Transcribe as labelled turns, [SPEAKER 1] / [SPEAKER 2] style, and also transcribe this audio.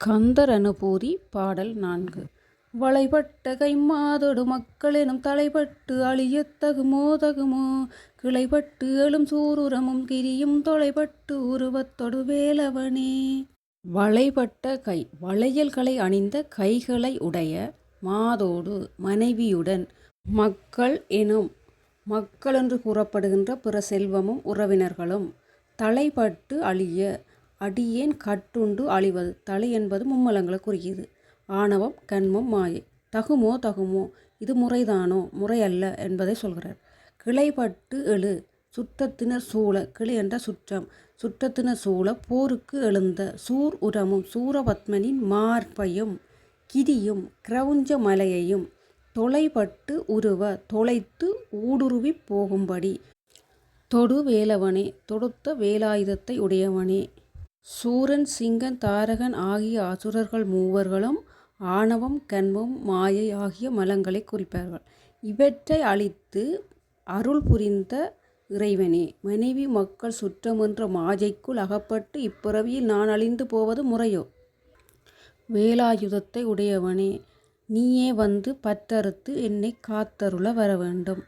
[SPEAKER 1] கந்தர் அனுபூதி பாடல் நான்கு. வளைபட்ட கைம்மாதொடு மக்களெனும் தலைப்பட்டு அழியத் தகுமோ தகுமோ எழும் சூருரமும் கிரியும் தொலைபட்டு உருவத்தொடு வேலவனே? வளைபட்ட கை வளையல்களை அணிந்த கைகளை உடைய மாதோடு மனைவியுடன் மக்கள் எனும் மக்கள் என்று கூறப்படுகின்ற பிற செல்வமும் உறவினர்களும் தலைப்பட்டு அழிய அடியேன் கட்டுண்டு அழிவது. தலை என்பது மும்மலங்களை குறிக்கிது. ஆணவம் கண்மம் மாயை. தகுமோ தகுமோ. இது முறைதானோ? முறையல்ல என்பதை சொல்கிறார். கிளைப்பட்டு எழு. சுற்றத்தினர் சூழ. கிளி என்ற சுற்றம். சுற்றத்தினர் சூழ போருக்கு எழுந்த. சூர் உரமும் சூரபத்மனின் மார்பையும் கிரியும் கிரவுஞ்ச மலையையும் தொலைபட்டு உருவ தொலைத்து ஊடுருவி போகும்படி. தொடு வேலவனே. தொடுத்த வேலாயுதத்தை உடையவனே. சூரன் சிங்கன் தாரகன் ஆகிய அசுரர்கள் மூவர்களும் ஆணவம் கண்மம் மாயை ஆகிய மலங்களை குறிப்பார்கள். இவற்றை அழித்து அருள் புரிந்த இறைவனே மனைவி மக்கள் சுற்றமென்ற மாஜைக்குள் அகப்பட்டு இப்பிறவியில் நான் அழிந்து போவது முறையோ? வேலாயுதத்தை உடையவனே நீயே வந்து பற்றறுத்து என்னை காத்தருள வர வேண்டும்